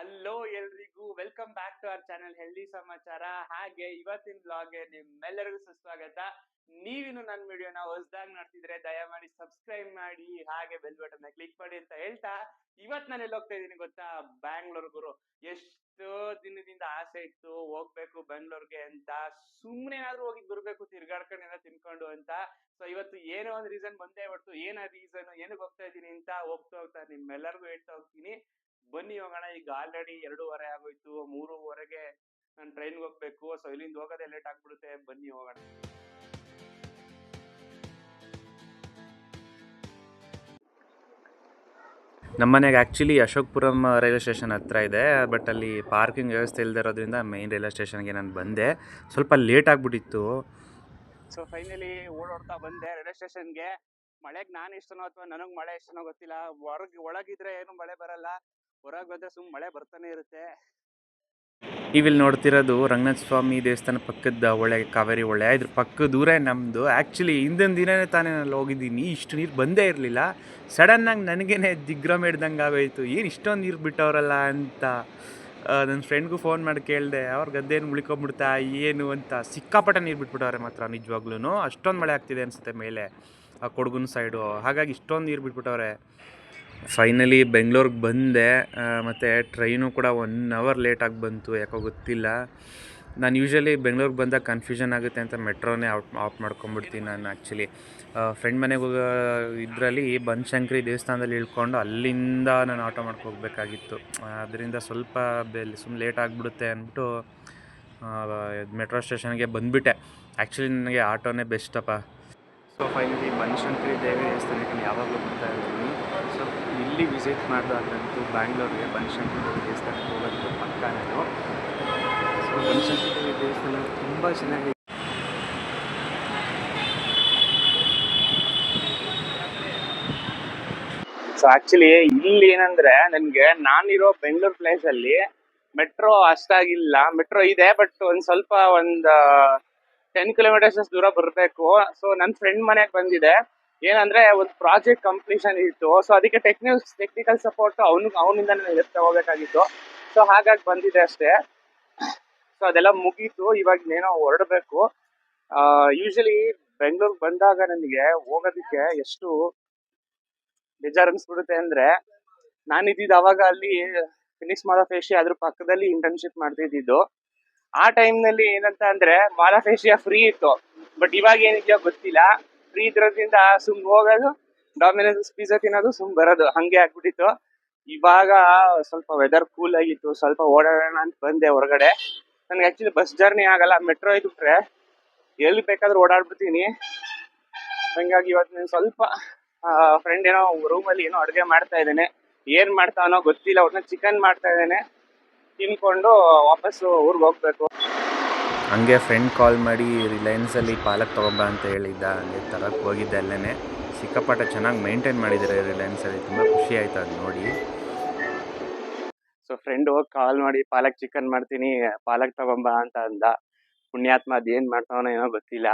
Hello ಎಲ್ರಿಗೂ welcome back to our channel healthy ಸಮಾಚಾರ ಹಾಗೆ ಇವತ್ತಿನ ಬ್ಲಾಗ್ಗೆ ನಿಮ್ಮೆಲ್ಲರಿಗೂ ಸುಸ್ವಾಗತ. ನೀವಿನ್ನು ನನ್ನ ವಿಡಿಯೋನ ಹೊಸದಾಗಿ ನೋಡ್ತಿದ್ರೆ ದಯಮಾಡಿ ಸಬ್ಸ್ಕ್ರೈಬ್ ಮಾಡಿ, ಹಾಗೆ ಬೆಲ್ ಬಟನ್ ಕ್ಲಿಕ್ ಮಾಡಿ ಅಂತ ಹೇಳ್ತಾ, ಇವತ್ ನಾನು ಎಲ್ಲಿ ಹೋಗ್ತಾ ಇದ್ದೀನಿ ಗೊತ್ತಾ? ಬ್ಯಾಂಗ್ಳೂರ್ ಗುರು. ಎಷ್ಟೋ ದಿನದಿಂದ ಆಸೆ ಇತ್ತು, ಹೋಗ್ಬೇಕು ಬೆಂಗಳೂರಿಗೆ ಅಂತ. ಸುಮ್ಮನೆ ಏನಾದ್ರೂ ಹೋಗಿ ಬರ್ಬೇಕು ತಿರ್ಗಾಡ್ಕೊಂಡು ಏನೋ ತಿನ್ಕೊಂಡು ಅಂತ. ಸೊ ಇವತ್ತು ಏನೋ ಒಂದು ರೀಸನ್ ಬಂದೇ ಹೊರತು, ಏನ ರೀಸನ್ ಏನಕ್ಕೆ ಹೋಗ್ತಾ ಇದ್ದೀನಿ ಅಂತ ಹೋಗ್ತಾ ಹೋಗ್ತಾ ನಿಮ್ಮೆಲ್ಲರಿಗೂ ಹೇಳ್ತಾ ಹೋಗ್ತೀನಿ. ಬನ್ನಿ ಹೋಗೋಣ ಈಗ ಆಲ್ರೆಡಿ ಎರಡೂವರೆ ಆಗೋಯ್ತು ಮೂರುವರೆಗೆ ನಾನು ಟ್ರೈನ್ಗೆ ಹೋಗ್ಬೇಕು ಸೊ ಇಲ್ಲಿಂದ ಹೋಗೋದೇ ಲೇಟ್ ಆಗ್ಬಿಡುತ್ತೆ ಬನ್ನಿ ಹೋಗೋಣ. ನಮ್ಮನೆಗೆ ಆ್ಯಕ್ಚುಲಿ ಅಶೋಕ್ಪುರಂ ರೈಲ್ವೆ ಸ್ಟೇಷನ್ ಹತ್ರ ಇದೆ ಬಟ್ ಅಲ್ಲಿ ಪಾರ್ಕಿಂಗ್ ವ್ಯವಸ್ಥೆ ಇಲ್ಲದೆ ಇರೋದ್ರಿಂದ ಮೇನ್ ರೈಲ್ವೆ ಸ್ಟೇಷನ್ಗೆ ನಾನು ಬಂದೆ. ಸ್ವಲ್ಪ ಲೇಟ್ ಆಗಿಬಿಟ್ಟಿತ್ತು. ಸೊ ಫೈನಲಿ ಓಡಾಡ್ತಾ ಬಂದೆ ರೈಲ್ವೆ ಸ್ಟೇಷನ್ಗೆ ಮಳೆಗೆ ನಾನು ಇಷ್ಟನೋ ಅಥವಾ ನನಗೆ ಮಳೆ ಇಷ್ಟನೋ ಗೊತ್ತಿಲ್ಲ ಹೊರಗೆ ಒಳಗಿದ್ರೆ ಏನು ಮಳೆ ಬರಲ್ಲ. ಹೊರಗೆ ಹೋದ್ರೆ ಮಳೆ ಬರ್ತಾನೆ ಇರುತ್ತೆ. ನೀವಿಲ್ಲಿ ನೋಡ್ತಿರೋದು ರಂಗನಾಥ ಸ್ವಾಮಿ ದೇವಸ್ಥಾನ ಪಕ್ಕದ ಹೊಳೆ ಕಾವೇರಿ ಹೊಳೆ ಇದ್ರ ಪಕ್ಕ ದೂರ ನಮ್ಮದು ಆ್ಯಕ್ಚುಲಿ ಹಿಂದಿನ ದಿನನೇ ತಾನೇ ನಾನು ಹೋಗಿದ್ದೀನಿ. ಇಷ್ಟು ನೀರು ಬಂದೇ ಇರಲಿಲ್ಲ. ಸಡನ್ನಾಗಿ ನನಗೇನೆ ದಿಗ್ರ ಹಿಡ್ದಂಗೆ ಆಗೋಯ್ತು. ಏನು ಇಷ್ಟೊಂದು ನೀರು ಬಿಟ್ಟವರಲ್ಲ ಅಂತ. ನನ್ನ ಫ್ರೆಂಡ್ಗೂ ಫೋನ್ ಮಾಡಿ ಕೇಳಿದೆ, ಅವ್ರ ಗದ್ದೇನು ಉಳ್ಕೊಂಬಿಡ್ತಾ ಏನು ಅಂತ? ಸಿಕ್ಕಾಪಟ್ಟೆ ನೀರು ಬಿಟ್ಬಿಟ್ಟವ್ರೆ ಮಾತ್ರ ನಿಜವಾಗ್ಲೂ ಅಷ್ಟೊಂದು ಮಳೆ ಆಗ್ತಿದೆ ಅನಿಸುತ್ತೆ ಮೇಲೆ, ಆ ಕೊಡಗುನ ಸೈಡು. ಹಾಗಾಗಿ ಇಷ್ಟೊಂದು ನೀರು ಬಿಟ್ಬಿಟ್ಟವ್ರೆ. ಫೈನಲಿ ಬೆಂಗಳೂರಿಗೆ ಬಂದೆ. ಮತ್ತು ಟ್ರೈನು ಕೂಡ ಒನ್ ಅವರ್ ಲೇಟಾಗಿ ಬಂತು, ಯಾಕೋ ಗೊತ್ತಿಲ್ಲ. ನಾನು ಯೂಶ್ವಲಿ ಬೆಂಗಳೂರಿಗೆ ಬಂದಾಗ ಕನ್ಫ್ಯೂಷನ್ ಆಗುತ್ತೆ ಅಂತ ಮೆಟ್ರೋನೇ ಔಟ್ ಆಫ್ ಮಾಡ್ಕೊಂಬಿಡ್ತೀನಿ ನಾನು ಆ್ಯಕ್ಚುಲಿ ಫ್ರೆಂಡ್ ಮನೆಗೆ ಹೋಗೋ ಇದರಲ್ಲಿ ಬನಶಂಕರಿ ದೇವಸ್ಥಾನದಲ್ಲಿ ಇಳ್ಕೊಂಡು ಅಲ್ಲಿಂದ ನಾನು ಆಟೋ ಮಾಡ್ಕೋಗ್ಬೇಕಾಗಿತ್ತು ಅದರಿಂದ ಸ್ವಲ್ಪ ಬೆಲ್ ಸುಮ್ಮನೆ ಲೇಟ್ ಆಗಿಬಿಡುತ್ತೆ ಅಂದ್ಬಿಟ್ಟು ಮೆಟ್ರೋ ಸ್ಟೇಷನ್ಗೆ ಬಂದುಬಿಟ್ಟೆ. ಆ್ಯಕ್ಚುಲಿ ನನಗೆ ಆಟೋನೇ ಬೆಸ್ಟಪ್ಪ ಸೊ ಫೈನಲಿ ಬನಶಂಕರಿ ದೇವಿ ದೇವಸ್ಥಾನಕ್ಕೆ ಯಾವಾಗಲೂ ಬರ್ತಾ ಇರ್ತೀನಿ. ಸೊ ಇಲ್ಲಿ ವಿಸಿಟ್ ಮಾಡಿದಾಗಂತೂ ಬ್ಯಾಂಗ್ಳೂರಿಗೆ ಬನಶಂಕರಿ ದೇವಿ ದೇವಸ್ಥಾನಕ್ಕೆ ಹೋಗೋದು ಪಕ್ಕ ನಾನು ಸೊ ಬನಶಂಕರಿ ದೇವಿ ದೇವಸ್ಥಾನ ತುಂಬ ಚೆನ್ನಾಗಿದೆ. ಸೊ ಆಕ್ಚುಲಿ ಇಲ್ಲಿ ಏನಂದ್ರೆ ನನಗೆ ನಾನಿರೋ ಬೆಂಗಳೂರು ಪ್ಲೇಸ್ ಅಲ್ಲಿ ಮೆಟ್ರೋ ಅಷ್ಟಾಗಿಲ್ಲ. ಮೆಟ್ರೋ ಇದೆ ಬಟ್ ಒಂದು ಸ್ವಲ್ಪ ಒಂದ್ ಟೆನ್ ಕಿಲೋಮೀಟರ್ಸ್ ದೂರ ಬರ್ಬೇಕು. ಸೊ ನನ್ನ ಫ್ರೆಂಡ್ ಮನೆಗೆ ಬಂದಿದೆ. ಏನಂದ್ರೆ ಒಂದು ಪ್ರಾಜೆಕ್ಟ್ ಕಂಪ್ಲೀಷನ್ ಇತ್ತು. ಸೊ ಅದಕ್ಕೆ ಟೆಕ್ನಿಕ್ ಟೆಕ್ನಿಕಲ್ ಸಪೋರ್ಟ್ ಅವನು ಅವನಿಂದ ನಾನು ತಗೋಬೇಕಾಗಿತ್ತು. ಸೊ ಹಾಗಾಗಿ ಬಂದಿದೆ ಅಷ್ಟೇ. ಸೊ ಅದೆಲ್ಲ ಮುಗೀತು. ಇವಾಗ ಏನೋ ಹೊರಡಬೇಕು. ಯೂಶಲಿ ಬೆಂಗಳೂರಿಗೆ ಬಂದಾಗ ನನಗೆ ಹೋಗೋದಕ್ಕೆ ಎಷ್ಟು ಬೇಜಾರು ಅನ್ಸ್ಬಿಡುತ್ತೆ ಅಂದ್ರೆ ನಾನು ಇದ್ದಿದ್ದು ಅವಾಗ ಅಲ್ಲಿ ಫಿನಿಕ್ಸ್ ಮಾಲಾಫೇಶಿ ಅದ್ರ ಪಕ್ಕದಲ್ಲಿ ಇಂಟರ್ನ್ಶಿಪ್ ಮಾಡ್ತಿದ್ದು ಆ ಟೈಮ್ನಲ್ಲಿ ಏನಂತ ಅಂದ್ರೆ ಮಾಲಾಫೇಶಿಯಾ ಫ್ರೀ ಇತ್ತು. ಬಟ್ ಇವಾಗ ಏನಿದೆಯೋ ಗೊತ್ತಿಲ್ಲ. ಫ್ರೀ ಇದ್ರೋದ್ರಿಂದ ಸುಮ್ ಹೋಗೋದು ಡಾಮಿನೋಸ್ ಪಿಜ್ಜಾ ತಿನ್ನೋದು ಸುಮ್ ಬರೋದು. ಹಂಗೆ ಆಗ್ಬಿಟ್ಟಿತ್ತು. ಇವಾಗ ಸ್ವಲ್ಪ ವೆದರ್ ಕೂಲ್ ಆಗಿತ್ತು. ಸ್ವಲ್ಪ ಓಡಾಡೋಣ ಅಂತ ಬಂದೆ ಹೊರಗಡೆ. ನನ್ಗೆ ಆಕ್ಚುಲಿ ಬಸ್ ಜರ್ನಿ ಆಗಲ್ಲ. ಮೆಟ್ರೋ ಇದ್ಬಿಟ್ರೆ ಎಲ್ಲಿ ಬೇಕಾದ್ರೂ ಓಡಾಡ್ಬಿಡ್ತೀನಿ. ಹಂಗಾಗಿ ಇವತ್ತು ನಾನು ಸ್ವಲ್ಪ ಫ್ರೆಂಡ್ ಏನೋ ರೂಮಲ್ಲಿ ಏನೋ ಅಡುಗೆ ಮಾಡ್ತಾ ಇದ್ದೇನೆ. ಏನ್ ಮಾಡ್ತಾನೋ ಗೊತ್ತಿಲ್ಲ. ಒಟ್ಟಿನ ಚಿಕನ್ ಮಾಡ್ತಾ ಇದ್ದಾನೆ. ತಿನ್ಕೊಂಡು ವಾಪಸ್ಸು ಊರಿಗೆ ಹೋಗ್ಬೇಕು. ಹಂಗೆ ಫ್ರೆಂಡ್ ಕಾಲ್ ಮಾಡಿ ರಿಲಯನ್ಸಲ್ಲಿ ಪಾಲಕ್ ತೊಗೊಬ ಅಂತ ಹೇಳಿದ್ದ ಹಂಗೆ ತರಕ್ಕೆ ಹೋಗಿದ್ದೆ ಅಲ್ಲೇ ಸಿಕ್ಕಾಪಟ್ಟೆ ಚೆನ್ನಾಗಿ ಮೇಂಟೈನ್ ಮಾಡಿದ್ದಾರೆ ರಿಲಯನ್ಸಲ್ಲಿ ತುಂಬ ಖುಷಿ ಆಯ್ತು ಅದು ನೋಡಿ. ಸೊ ಫ್ರೆಂಡ್ ಹೋಗಿ ಕಾಲ್ ಮಾಡಿ ಪಾಲಕ್ ಚಿಕನ್ ಮಾಡ್ತೀನಿ ಪಾಲಕ್ ತಗೊಂಬ ಅಂತ ಅಂದ. ಪುಣ್ಯಾತ್ಮ ಅದೇನ್ ಮಾಡ್ತಾವನೋ ಏನೋ ಗೊತ್ತಿಲ್ಲ.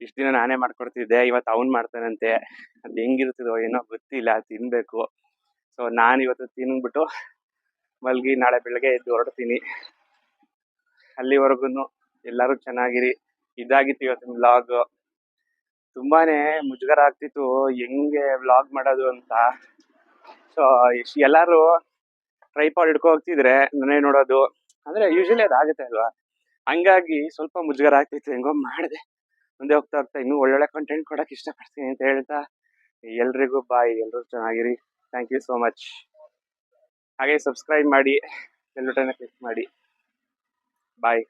ಇಷ್ಟ ದಿನ ನಾನೇ ಮಾಡ್ಕೊಡ್ತಿದ್ದೆ ಇವತ್ತು ಅವ್ನು ಮಾಡ್ತಾನಂತೆ. ಅದು ಹೆಂಗಿರ್ತದೋ ಏನೋ ಗೊತ್ತಿಲ್ಲ ತಿನ್ನಬೇಕು ಸೊ ನಾನು ಇವತ್ತು ತಿನ್ಬಿಟ್ಟು ಮಲ್ಗಿ ನಾಳೆ ಬೆಳಗ್ಗೆ ಎದ್ದು ಹೊರಡ್ತೀನಿ. ಅಲ್ಲಿವರೆಗೂ ಎಲ್ಲರೂ ಚೆನ್ನಾಗಿರಿ. ಇದಾಗಿತ್ತು ಇವತ್ತಿನ ವ್ಲಾಗ್ ತುಂಬಾನೇ ಮುಜುಗರ ಆಗ್ತಿತ್ತು. ಹೆಂಗೆ ವ್ಲಾಗ್ ಮಾಡೋದು ಅಂತ. ಸೊ ಎಲ್ಲರೂ ಟ್ರೈಪಾಡ್ ಹಿಡ್ಕೊ ಹೋಗ್ತಿದ್ರೆ ನನಗೆ ನೋಡೋದು. ಅಂದ್ರೆ ಯೂಶಲಿ ಅದಾಗುತ್ತೆ ಅಲ್ವಾ? ಹಂಗಾಗಿ ಸ್ವಲ್ಪ ಮುಜುಗರ ಆಗ್ತಿತ್ತು. ಹೆಂಗೋ ಮಾಡಿದೆ. ಮುಂದೆ ಹೋಗ್ತಾ ಹೋಗ್ತಾ ಇನ್ನೂ ಒಳ್ಳೊಳ್ಳೆ ಕಂಟೆಂಟ್ ಕೊಡೋಕೆ ಇಷ್ಟಪಡ್ತೀನಿ ಅಂತ ಹೇಳ್ತಾ. ಎಲ್ರಿಗೂ ಬಾಯ್ ಎಲ್ಲರೂ ಚೆನ್ನಾಗಿರಿ. ಥ್ಯಾಂಕ್ ಯು ಸೋ ಮಚ್ ಹಾಗೆ ಸಬ್ಸ್ಕ್ರೈಬ್ ಮಾಡಿ ಬೆಲ್ ಬಟನ್ ಕ್ಲಿಕ್ ಮಾಡಿ. ಬಾಯ್